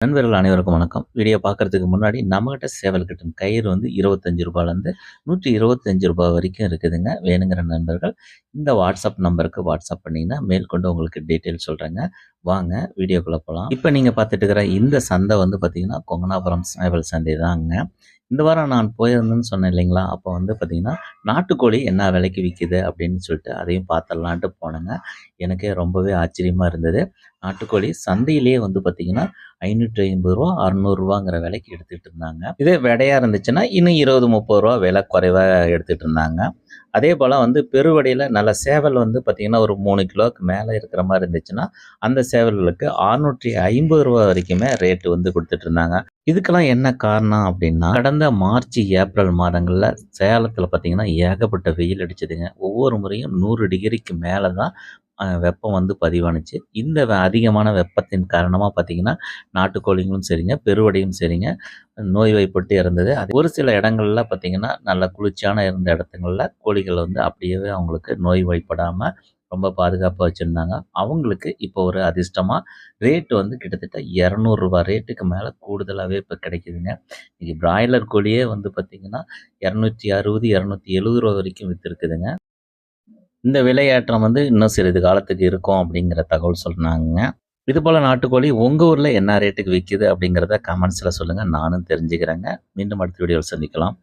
நண்பர்கள் அனைவருக்கும் வணக்கம். வீடியோ பார்க்கறதுக்கு முன்னாடி நம்மகிட்ட சேவல் கட்டும் கயிறு வந்து இருபத்தஞ்சி ரூபாயிலேருந்து நூற்றி இருபத்தஞ்சு ரூபாய் வரைக்கும் இருக்குதுங்க. வேணுங்கிற நண்பர்கள் இந்த வாட்ஸ்அப் நம்பருக்கு வாட்ஸ்அப் பண்ணிங்கன்னா மேற்கொண்டு உங்களுக்கு டீட்டெயில் சொல்கிறேங்க வாங்க வீடியோக்குள்ளே போகலாம் இப்போ நீங்கள் பார்த்துட்டு இருக்கிற இந்த சந்தை வந்து பார்த்தீங்கன்னா கொங்கனாபுரம் சேவல் சந்தை தாங்க இந்த வாரம் நான் போயிருந்தேன்னு சொன்னேன் இல்லைங்களா? அப்போ வந்து பார்த்தீங்கன்னா நாட்டுக்கோழி என்ன விலைக்கு விற்கிது அப்படின்னு சொல்லிட்டு அதையும் பார்த்துடலான்ட்டு போனேங்க. எனக்கே ரொம்பவே ஆச்சரியமாக இருந்தது. நாட்டுக்கோழி சந்தையிலேயே வந்து பார்த்தீங்கன்னா ஐநூற்றி ஐம்பது ரூபா அறநூறுவாங்கிற விலைக்கு எடுத்துகிட்டு இருந்தாங்க. இதே விடையாக இருந்துச்சுன்னா இன்னும் இருபது முப்பது ரூபா விலை குறைவாக எடுத்துகிட்டு இருந்தாங்க. அதே போல் வந்து பெருவடையில் நல்ல சேவல் வந்து பார்த்திங்கன்னா ஒரு மூணு கிலோவுக்கு மேலே இருக்கிற மாதிரி இருந்துச்சுன்னா அந்த சேவல்களுக்கு அறுநூற்றி ஐம்பது ரூபா வரைக்குமே ரேட்டு வந்து கொடுத்துட்ருந்தாங்க இதுக்கெல்லாம் என்ன காரணம் அப்படின்னா கடந்த மார்ச் ஏப்ரல் மாதங்களில் சேலத்தில் பார்த்திங்கன்னா ஏகப்பட்ட வெயில் அடிச்சதுங்க. ஒவ்வொரு முறையும் நூறு டிகிரிக்கு மேலே தான் வெப்பம் வந்து பதிவானுச்சு. இந்த வெ- அதிகமான வெப்பத்தின் காரணமாக பார்த்திங்கன்னா நாட்டுக்கோழிகளும் சரிங்க பெருவடையும் சரிங்க நோய்வாய்ப்பட்டு இறந்தது. அது ஒரு சில இடங்கள்ல பார்த்திங்கன்னா நல்ல குளிர்ச்சியான இருந்த இடத்துங்களில் கோழிகள் வந்து அப்படியே அவங்களுக்கு நோய்வாய்ப்படாமல் ரொம்ப பாதுகாப்பாக வச்சுருந்தாங்க. அவங்களுக்கு இப்போ ஒரு அதிர்ஷ்டமாக ரேட்டு வந்து கிட்டத்தட்ட இரநூறுபா ரேட்டுக்கு மேலே கூடுதலாகவே இப்போ கிடைக்குதுங்க. இன்றைக்கி பிராய்லர் கோழியே வந்து பார்த்திங்கன்னா இரநூத்தி அறுபது இரநூத்தி எழுபது ரூபா வரைக்கும் விற்றுருக்குதுங்க இந்த விலையேற்றம் வந்து இன்னும் சிறிது காலத்துக்கு இருக்கும் அப்படிங்கிற தகவல் சொன்னாங்க இது போல் நாட்டுக்கோழி உங்கள் ஊரில் என்ன ரேட்டுக்கு விற்கிது அப்படிங்கிறத கமெண்ட்ஸில் சொல்லுங்கள் நானும் தெரிஞ்சுக்கிறேங்க. மீண்டும் அடுத்த வீடியோவில் சந்திக்கலாம்.